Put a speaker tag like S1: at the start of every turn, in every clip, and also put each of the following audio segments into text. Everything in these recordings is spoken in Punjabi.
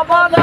S1: ਜੀ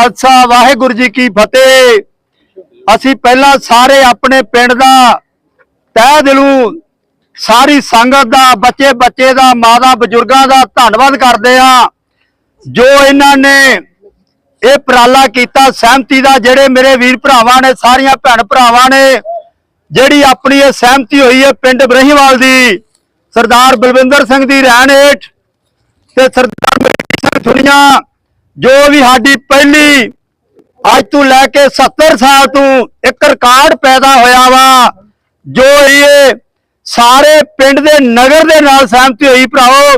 S2: ਖਾਲਸਾ, ਵਾਹਿਗੁਰੂ ਜੀ ਕੀ ਫਤਿਹ। ਅਸੀਂ ਪਹਿਲਾਂ ਸਾਰੇ ਆਪਣੇ ਪਿੰਡ ਦਾ ਤਹਿ ਦਿਲੋਂ ਸਾਰੀ ਸੰਗਤ ਦਾ ਬੱਚੇ ਬੱਚੇ ਦਾ, ਮਾਤਾ ਬਜ਼ੁਰਗਾਂ ਦਾ ਧੰਨਵਾਦ ਕਰਦੇ ਆ ਜੋ ਇਹਨਾਂ ਨੇ ਇਹ ਉਪਰਾਲਾ ਕੀਤਾ। ਸਹਿਮਤੀ ਦਾ ਜਿਹੜੇ ਮੇਰੇ ਵੀਰ ਭਰਾਵਾਂ ਨੇ, ਸਾਰੀਆਂ ਭੈਣ ਭਰਾਵਾਂ ਨੇ, ਜਿਹੜੀ ਆਪਣੀ ਇਹ ਸਹਿਮਤੀ ਹੋਈ ਹੈ ਪਿੰਡ ਬਰਹੀਵਾਲ ਦੀ, ਸਰਦਾਰ ਬਲਵਿੰਦਰ ਸਿੰਘ ਦੀ ਰਹਿਣ ਹੇਠ ਤੇ ਸਰਦਾਰ ਮਲਕੀਤ ਸਿੰਘ ਥੁਰੀਆਂ ਜੋ ਵੀ ਸਾਡੀ ਪਹਿਲੀ, ਅੱਜ ਤੋਂ ਲੈ ਕੇ 70 ਸਾਲ ਤੋਂ ਇੱਕ ਰਿਕਾਰਡ ਪੈਦਾ ਹੋਇਆ ਵਾ, ਜੋ ਇਹ ਸਾਰੇ ਪਿੰਡ ਦੇ ਨਗਰ ਦੇ ਨਾਲ ਸਹਿਮਤੀ ਹੋਈ ਭਰਾਓ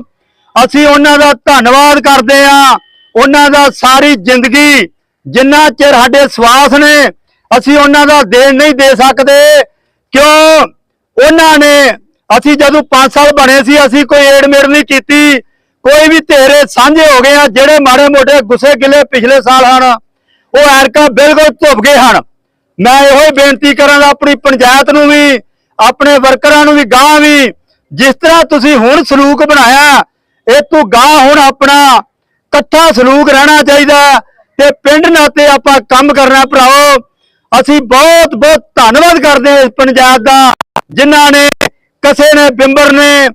S2: ਅਸੀਂ ਉਹਨਾਂ ਦਾ ਧੰਨਵਾਦ ਕਰਦੇ ਆ ਉਹਨਾਂ ਦਾ ਸਾਰੀ ਜ਼ਿੰਦਗੀ ਜਿੰਨਾ ਚਿਰ ਸਾਡੇ ਸਵਾਸ ਨੇ, ਅਸੀਂ ਉਹਨਾਂ ਦਾ ਦੇਣ ਨਹੀਂ ਦੇ ਸਕਦੇ, ਕਿਉਂ? ਉਹਨਾਂ ਨੇ, ਅਸੀਂ ਜਦੋਂ 5 ਸਾਲ ਬਣੇ ਸੀ, ਅਸੀਂ ਕੋਈ ਏੜ ਮੇੜ ਨਹੀਂ ਕੀਤੀ ਕੋਈ ਵੀ ਤੇਰੇ ਸਾਂਝੇ ਹੋ ਗਏ ਆ, ਜਿਹੜੇ ਮਾੜੇ ਮੋਟੇ ਗੁੱਸੇ ਗਿਲੇ ਪਿਛਲੇ ਸਾਲ ਹਨ, ਉਹ ਐਰਕਾ ਬਿਲਕੁਲ ਧੁੱਪ ਗਏ ਹਨ। ਮੈਂ ਇਹੋ ਹੀ ਬੇਨਤੀ ਕਰਾਂਗਾ, ਆਪਣੀ ਪੰਚਾਇਤ ਨੂੰ ਵੀ, ਆਪਣੇ ਵਰਕਰਾਂ ਨੂੰ ਵੀ ਗਾਂ ਵੀ, ਜਿਸ ਤਰ੍ਹਾਂ ਤੁਸੀਂ ਹੁਣ ਸਲੂਕ ਬਣਾਇਆ, ਇਹ ਤੋਂ ਗਾਂ ਹੁਣ ਆਪਣਾ ਇਕੱਠਾ ਸਲੂਕ ਰਹਿਣਾ ਚਾਹੀਦਾ ਤੇ ਪਿੰਡ ਨਾਤੇ ਆਪਾਂ ਕੰਮ ਕਰਨਾ ਭਰਾਓ ਅਸੀਂ ਬਹੁਤ ਬਹੁਤ ਧੰਨਵਾਦ ਕਰਦੇ ਹਾਂ ਇਸ ਪੰਚਾਇਤ ਦਾ, ਜਿਨ੍ਹਾਂ ਨੇ, ਕਿਸੇ ਨੇ ਬਿੰਬਰ ਨੇ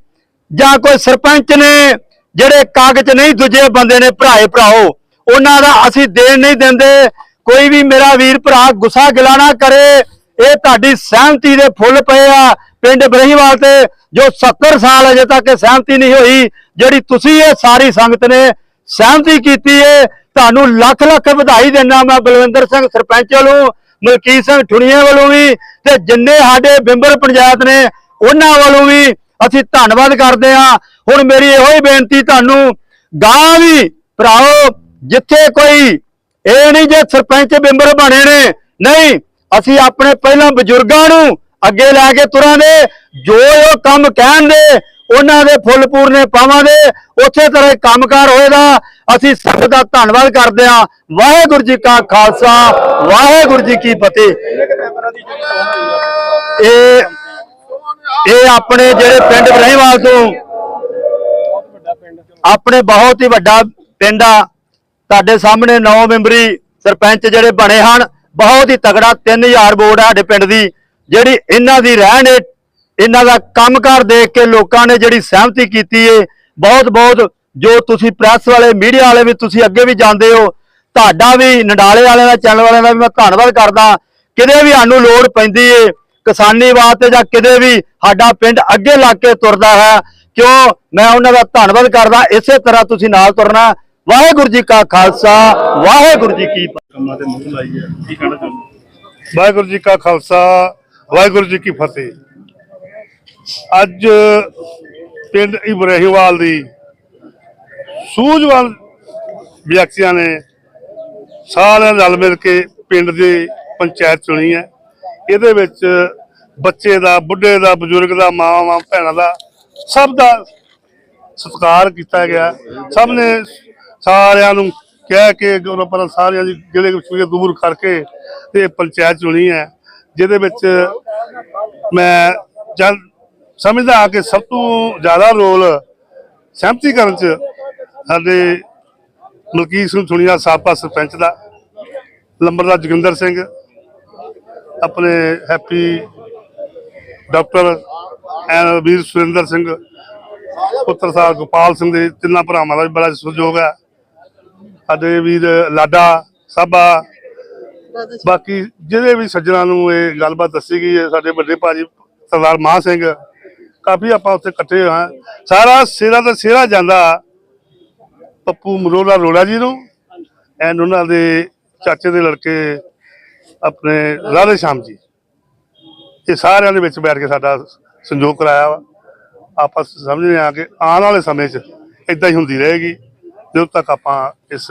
S2: ਜਾਂ ਕੋਈ ਸਰਪੰਚ ਨੇ ਜਿਹੜੇ ਕਾਗਜ਼ ਨਹੀਂ ਦੂਜੇ ਬੰਦੇ ਨੇ ਭਰਾਏ ਭਰਾਓ, ਉਹਨਾਂ ਦਾ ਅਸੀਂ ਦੇਣ ਨਹੀਂ ਦਿੰਦੇ। ਕੋਈ ਵੀ ਮੇਰਾ ਵੀਰ ਭਰਾ ਗੁੱਸਾ ਗਿਲਾ ਨਾ ਕਰੇ, ਇਹ ਤੁਹਾਡੀ ਸਹਿਮਤੀ ਦੇ ਫੁੱਲ ਪਏ ਆ ਪਿੰਡ ਬਰਹੀਵਾਲ ਤੇ, ਜੋ 70 ਸਾਲ ਅਜੇ ਤੱਕ ਸਹਿਮਤੀ ਨਹੀਂ ਹੋਈ, ਜਿਹੜੀ ਤੁਸੀਂ ਇਹ ਸਾਰੀ ਸੰਗਤ ਨੇ ਸਹਿਮਤੀ ਕੀਤੀ ਏ, ਤੁਹਾਨੂੰ ਲੱਖ ਲੱਖ ਵਧਾਈ ਦਿੰਦਾ ਮੈਂ ਬਲਵਿੰਦਰ ਸਿੰਘ ਸਰਪੰਚ ਵੱਲੋਂ, ਮਲਕੀਤ ਸਿੰਘ ਠੁਣੀਆਂ ਵੱਲੋਂ ਵੀ, ਤੇ ਜਿੰਨੇ ਸਾਡੇ ਬਿੰਬਰ ਪੰਚਾਇਤ ਨੇ, ਉਹਨਾਂ ਵੱਲੋਂ ਵੀ ਅਸੀਂ ਧੰਨਵਾਦ ਕਰਦੇ ਹਾਂ। ਹੁਣ ਮੇਰੀ ਇਹੋ ਹੀ ਬੇਨਤੀ ਤੁਹਾਨੂੰ ਗਾਂ ਵੀ ਭਰਾਓ, ਜਿੱਥੇ ਕੋਈ ਇਹ ਨਹੀਂ ਜੇ ਸਰਪੰਚ ਬਿੰਬਰ ਬਣੇ ਨੇ, ਨਹੀਂ, ਅਸੀਂ ਆਪਣੇ ਪਹਿਲਾਂ ਬਜ਼ੁਰਗਾਂ ਨੂੰ ਅੱਗੇ ਲੈ ਕੇ ਤੁਰਾਂਗੇ, ਜੋ ਉਹ ਕੰਮ ਕਹਿਣ ਦੇ ਉਹਨਾਂ ਦੇ ਫੁੱਲ ਪੂਰਨੇ ਪਾਵਾਂਗੇ, ਉਸੇ ਤਰ੍ਹਾਂ ਹੀ ਕੰਮਕਾਰ ਹੋਏਗਾ। ਅਸੀਂ ਸਭ ਦਾ ਧੰਨਵਾਦ ਕਰਦੇ ਹਾਂ। ਵਾਹਿਗੁਰੂ ਜੀ ਕਾ ਖਾਲਸਾ, ਵਾਹਿਗੁਰੂ ਜੀ ਕੀ ਫਤਿਹ। ਇਹ ਇਹ ਆਪਣੇ ਜਿਹੜੇ ਪਿੰਡ ਬਰਹੀਵਾਲ ਤੋਂ, ਆਪਣੇ ਬਹੁਤ ਹੀ ਵੱਡਾ ਪਿੰਡ ਆ। ਤੁਹਾਡੇ ਸਾਹਮਣੇ 9 ਮੈਂਬਰੀ ਸਰਪੰਚ ਜਿਹੜੇ ਬਣੇ ਹਨ, ਬਹੁਤ ਹੀ ਤਗੜਾ 3000 ਵੋਟ ਆ ਸਾਡੇ ਪਿੰਡ ਦੀ, ਜਿਹੜੀ ਇਹਨਾਂ ਦੀ ਰਹਿਣ ਏ ਇਹਨਾਂ ਦਾ ਕੰਮਕਾਰ ਦੇਖ ਕੇ ਲੋਕਾਂ ਨੇ ਜਿਹੜੀ ਸਹਿਮਤੀ ਕੀਤੀ ਏ, ਬਹੁਤ ਬਹੁਤ ਜੋ ਤੁਸੀਂ ਪ੍ਰੈਸ ਵਾਲੇ, ਮੀਡੀਆ ਵਾਲੇ ਵੀ ਤੁਸੀਂ ਅੱਗੇ ਵੀ ਜਾਂਦੇ ਹੋ, ਤੁਹਾਡਾ ਵੀ, ਨਡਾਲੇ ਵਾਲਿਆਂ ਦਾ, ਚੈਨਲ ਵਾਲਿਆਂ ਦਾ ਵੀ ਮੈਂ ਧੰਨਵਾਦ ਕਰਦਾ। ਕਿਤੇ ਵੀ ਸਾਨੂੰ ਲੋੜ ਪੈਂਦੀ ਏ ਕਿਸਾਨੀ ਵਾਸਤੇ ਜਾਂ ਕਿਤੇ ਵੀ ਸਾਡਾ ਪਿੰਡ ਅੱਗੇ ਲੱਗ ਕੇ ਤੁਰਦਾ ਹੈ ਕਿਉਂ? ਮੈਂ ਉਹਨਾਂ ਦਾ ਧੰਨਵਾਦ ਕਰਦਾ। ਇਸੇ ਤਰ੍ਹਾਂ ਤੁਸੀਂ ਨਾਲ ਤੁਰਨਾ। ਵਾਹਿਗੁਰੂ ਜੀ ਕਾ ਖਾਲਸਾ। ਵਾਹਿਗੁਰੂ ਜੀ ਕੀ ਫਤਿਹ।
S3: ਕੰਮਾਂ ਤੇ ਮੂੰਹ ਲਾਈ ਹੈ। ਕੀ ਕਹਿਣਾ ਚਾਹੁੰਦੇ
S4: ਵਾਹਿਗੁਰੂ ਜੀ ਕਾ ਖਾਲਸਾ। ਵਾਹਿਗੁਰੂ ਜੀ ਕੀ ਫਤਿਹ। ਅੱਜ ਪਿੰਡ ਇਬਰਾਹੀਵਾਲ ਦੀ ਸੂਝਵਾਨ ਵਿਅਕਤੀਆਂ ਨੇ ਸਾਰਿਆਂ ਰਲ ਮਿਲ ਕੇ ਪਿੰਡ ਦੀ ਪੰਚਾਇਤ ਚੁਣੀ ਹੈ। ਇਹਦੇ ਵਿੱਚ ਬੱਚੇ ਦਾ, ਬੁੱਢੇ ਦਾ, ਬਜ਼ੁਰਗ ਦਾ, ਮਾਵਾਂ ਭੈਣਾਂ ਦਾ ਸਭ ਦਾ ਸਤਿਕਾਰ ਕੀਤਾ ਗਿਆ। ਸਭ ਨੇ ਸਾਰਿਆਂ ਨੂੰ ਕਹਿ ਕੇ ਗੁਰੂ ਸਾਰਿਆਂ ਦੀ ਗਿਲੇ ਗੁਸ਼ੇ ਦੂਰ ਕਰਕੇ ਤੇ ਪੰਚਾਇਤ ਚੁਣੀ ਹੈ, ਜਿਹਦੇ ਵਿੱਚ ਮੈਂ ਜਦ ਸਮਝਦਾ ਕਿ ਸਭ ਤੋਂ ਜ਼ਿਆਦਾ ਰੋਲ ਸਹਿਮਤੀ ਕਰਨ ਚ ਸਾਡੇ ਮਲਕੀਤ ਸਿੰਘ ਸੁਣੀਆ ਸਾਬਕਾ ਸਰਪੰਚ ਦਾ ਲੰਬਰਦਾਰ ਜੋਗਿੰਦਰ ਸਿੰਘ ਆਪਣੇ ਹੈਪੀ ਡਾਕਟਰ ਐਨ ਵੀਰ ਸੁਰਿੰਦਰ ਸਿੰਘ, ਪੁੱਤਰ ਸਾਹਿਬ ਗੋਪਾਲ ਸਿੰਘ ਦੇ ਤਿੰਨਾਂ ਭਰਾਵਾਂ ਦਾ ਵੀ ਬੜਾ ਸਹਿਯੋਗ ਹੈ। ਸਾਡੇ ਵੀਰ ਲਾਡਾ, ਸਾਬਾ, ਬਾਕੀ ਜਿਹੜੇ ਵੀ ਸੱਜਣਾ ਨੂੰ ਇਹ ਗੱਲਬਾਤ ਦੱਸੀ ਗਈ ਹੈ, ਸਾਡੇ ਵੱਡੇ ਭਾਜੀ ਸਰਦਾਰ ਮਾਹ ਸਿੰਘ, ਕਾਫੀ ਆਪਾਂ ਉੱਥੇ ਇਕੱਠੇ ਹੋਏ ਹਾਂ। ਸਾਰਾ ਸਿਰਾ ਦਾ ਸਿਰਾ ਜਾਂਦਾ ਪੱਪੂ ਮਰੋਲਾ ਰੋੜਾ ਜੀ ਨੂੰ ਐਂਡ ਉਹਨਾਂ ਦੇ ਚਾਚੇ ਦੇ ਲੜਕੇ ਆਪਣੇ ਰਾਧੇ ਸ਼ਾਮ ਜੀ। ਇਹ ਸਾਰਿਆਂ ਦੇ ਵਿੱਚ ਬੈਠ ਕੇ ਸਾਡਾ ਸੰਯੋਗ ਕਰਾਇਆ ਵਾ। ਆਪਾਂ ਸਮਝਦੇ ਹਾਂ ਕਿ ਆਉਣ ਵਾਲੇ ਸਮੇਂ 'ਚ ਇਦਾਂ ਹੀ ਹੁੰਦੀ ਰਹੇਗੀ। ਜਦੋਂ ਤੱਕ ਆਪਾਂ ਇਸ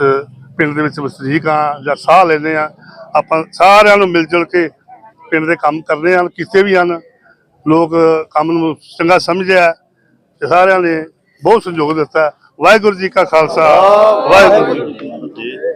S4: ਪਿੰਡ ਦੇ ਵਿੱਚ ਵਸਨੀਕ ਹਾਂ ਜਾਂ ਸਾਹ ਲੈਂਦੇ ਆ ਆਪਾਂ ਸਾਰਿਆਂ ਨੂੰ ਮਿਲ ਜੁਲ ਕੇ ਪਿੰਡ ਦੇ ਕੰਮ ਕਰਨੇ ਹਨ, ਕੀਤੇ ਵੀ ਹਨ। ਲੋਕ ਕੰਮ ਨੂੰ ਚੰਗਾ ਸਮਝਿਆ ਤੇ ਸਾਰਿਆਂ ਨੇ ਬਹੁਤ ਸਹਿਯੋਗ ਦਿੱਤਾ। ਵਾਹਿਗੁਰੂ ਜੀ ਕਾ ਖਾਲਸਾ, ਵਾਹਿਗੁਰੂ ਜੀ